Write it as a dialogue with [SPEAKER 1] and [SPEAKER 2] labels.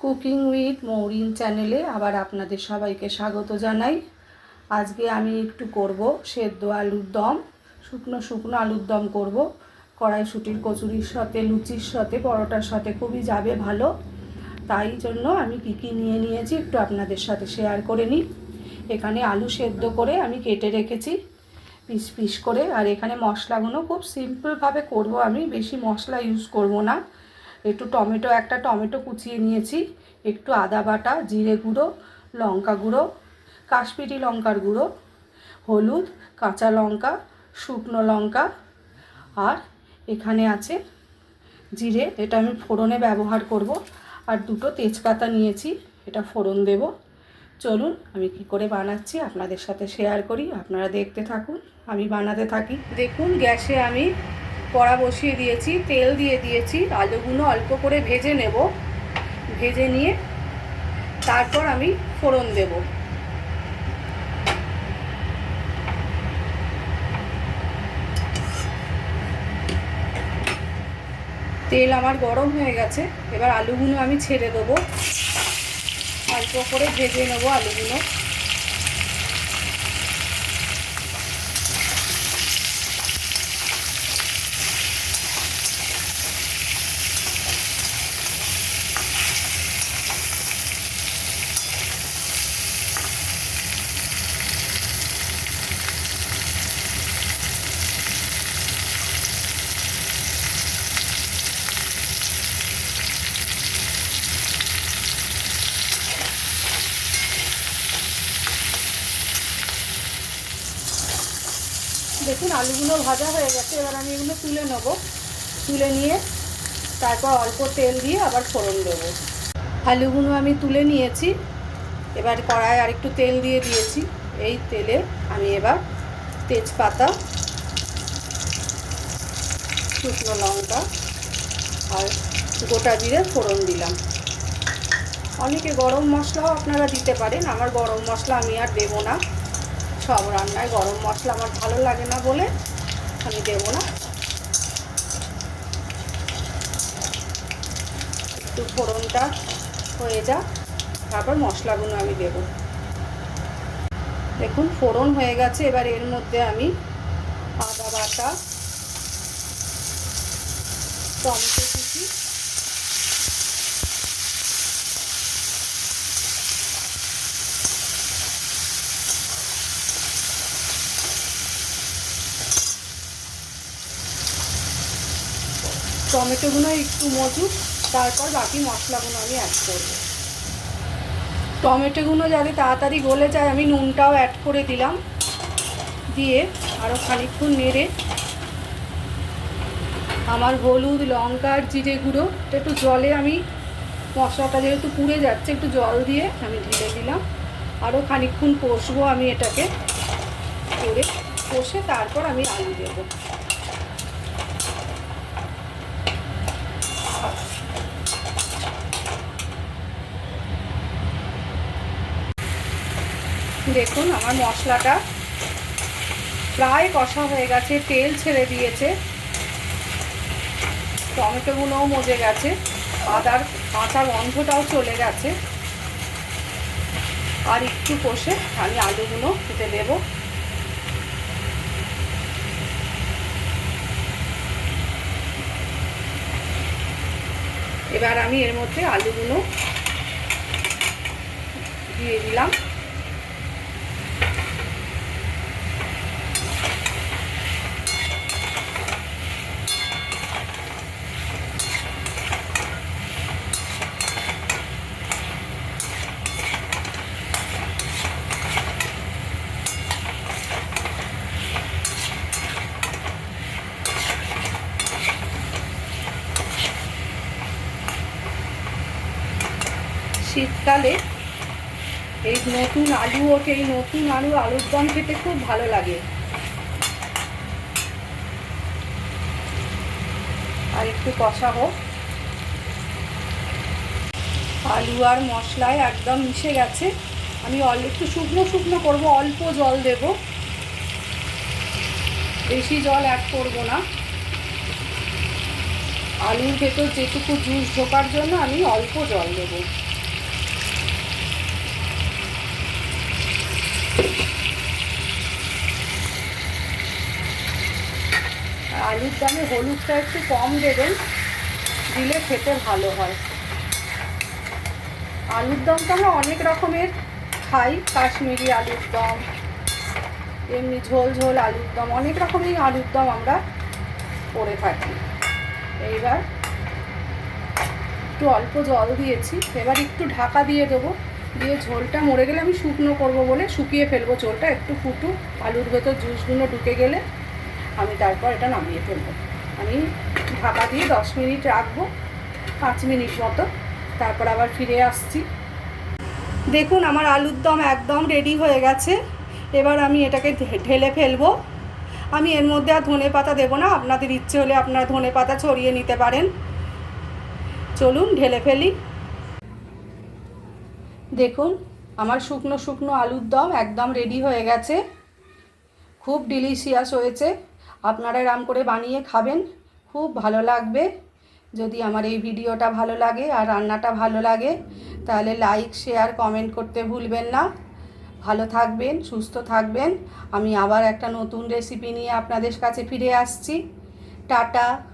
[SPEAKER 1] Cooking with Mourin চ্যানেলে আবার আপনাদের সবাইকে স্বাগত জানাই। আজকে আমি একটু করব সেদ্ধ আলুর দম, শুকনো শুকনো আলুর দম করব। কড়াইশুটির কচুরির সাথে, লুচির সাথে, পরোটার সাথে খুবই যাবে ভালো। তাই জন্য আমি কী কী নিয়ে নিয়েছি একটু আপনাদের সাথে শেয়ার করে নিই। এখানে আলু সেদ্ধ করে আমি কেটে রেখেছি। পিস পিস করে। আর এখানে মশলাগুলো খুব সিম্পলভাবে করব আমি, বেশি মশলা ইউজ করব না। একটু টমেটো, একটা টমেটো কুচিয়ে নিয়েছি, একটু আদা বাটা, জিরে গুঁড়ো, লঙ্কা গুঁড়ো, কাশ্মীরি লঙ্কার গুঁড়ো, হলুদ, কাঁচা লঙ্কা, শুকনো লঙ্কা, আর এখানে আছে জিরে। এটা আমি ফোড়নে ব্যবহার করব। আর দুটো তেজপাতা নিয়েছি, এটা ফোড়ন দেব। চলুন, আমি কি করে বানাচ্ছি আপনাদের সাথে শেয়ার করি। আপনারা দেখতে থাকুন, আমি বানাতে থাকি। দেখুন, গ্যাসে আমি কড়া বসিয়ে দিয়েছি, তেল দিয়ে দিয়েছি, আলুগুলো অল্প করে ভেজে নেব। ভেজে নিয়ে তারপর আমি ফোড়ন দেব। তেল আমার গরম হয়ে গেছে, এবার আলুগুলো আমি ছেড়ে দেবো। অল্প করে ভেজে নেব আলুগুলো। দেখুন, আলুগুলো ভাজা হয়ে গেছে, এবার আমি এগুলো তুলে নেব। তুলে নিয়ে তারপর অল্প তেল দিয়ে আবার ফোড়ন দেবো। আলুগুলো আমি তুলে নিয়েছি, এবার কড়ায় আর একটু তেল দিয়ে দিয়েছি। এই তেলে আমি এবার তেজপাতা, শুকনো লঙ্কা আর গোটা জিরে ফোড়ন দিলাম। অনেকে গরম মশলাও আপনারা দিতে পারেন, আমার গরম মশলা আমি আর দেবো না। সব রান্নায় গরম মশলা আমার ভালো লাগে না বলে আমি দেব না। একটু ফোড়নটা হয়ে যা তারপর মশলাগুলো আমি দেব। দেখুন, ফোড়ন হয়ে গেছে, এবার এর মধ্যে আমি আদা বাটা, টমেটো কুচি টমেটোগুলো একটু মজুক তারপর বাকি মশলাগুলো আমি অ্যাড করব। টমেটোগুলো যাতে তাড়াতাড়ি গলে যায়, আমি নুনটাও অ্যাড করে দিলাম। দিয়ে আরও খানিকক্ষণ নেড়ে আমার হলুদ লঙ্কা আর জিরে গুঁড়ো একটু জলে আমি মশলাটা যেহেতু পুড়ে যাচ্ছে, একটু জল দিয়ে আমি ঢেলে দিলাম। আরও খানিকক্ষণ কষবো আমি এটাকে। করে কষে তারপর আমি আলু দেবো। দেখুন আমার মশলাটা প্রায় কষা হয়ে গেছে, তেল ছেড়ে দিয়েছে। টমেটোগুলোও মজে গেছে, আদার কাঁচা গন্ধটাও চলে গেছে। আর একটু কষে আমি আলুগুলো খেতে দেব। এবার আমি এর মধ্যে আলুগুলো দিয়ে দিলাম। শীতকালে এই নতুন আলু ওঠে এই নতুন আলু আলুর দম খেতে খুব ভালো লাগে। আর একটু কষা হোক। আলু আর মশলায় একদম মিশে গেছে। আমি অল্প একটু শুকনো শুকনো করব, অল্প জল দেব। বেশি জল অ্যাড করব না। আলুর ভেতর যেটুকু জুস ঢোকার জন্য আমি অল্প জল দেবো। আলুর দামে হলুদটা একটু কম দেবেন, দিলে খেতে ভালো হয়। আলুর দম তো আমরা অনেক রকমের খাই, কাশ্মীরি আলুর দম, এমনি ঝোল ঝোল আলুর দম, অনেক রকমের আলুর দম আমরা করে থাকি। এইবার একটু অল্প জল দিয়েছি, এবার একটু ঢাকা দিয়ে দেবো। দিয়ে ঝোলটা মরে গেলে আমি শুকনো করব বলে শুকিয়ে ফেলব ঝোলটা। একটু ফুটু, আলুর ভেতর জুসগুলো ঢুকে গেলে আমি তারপর এটা নামিয়ে ফেলব। আমি ঢাকা দিয়ে দশ মিনিট রাখব, পাঁচ মিনিট মতো। তারপর আবার ফিরে আসছি। দেখুন, আমার আলুর দম একদম রেডি হয়ে গেছে। এবার আমি এটাকে ঢেলে ফেলব। আমি এর মধ্যে আর ধনে পাতা দেবো না। আপনাদের ইচ্ছে হলে আপনারা ধনে পাতা ছড়িয়ে নিতে পারেন। চলুন, ঢেলে ফেলি। দেখুন, আমার শুকনো শুকনো আলুর দম একদম রেডি হয়ে গেছে। খুব ডিলিশিয়াস হয়েছে। আপনারা এরম করে বানিয়ে খাবেন, খুব ভালো লাগবে। যদি আমার এই ভিডিওটা ভালো লাগে আর রান্নাটা ভালো লাগে, তাহলে লাইক শেয়ার কমেন্ট করতে ভুলবেন না। ভালো থাকবেন, সুস্থ থাকবেন। আমি আবার একটা নতুন রেসিপি নিয়ে আপনাদের কাছে ফিরে আসছি। টাটা!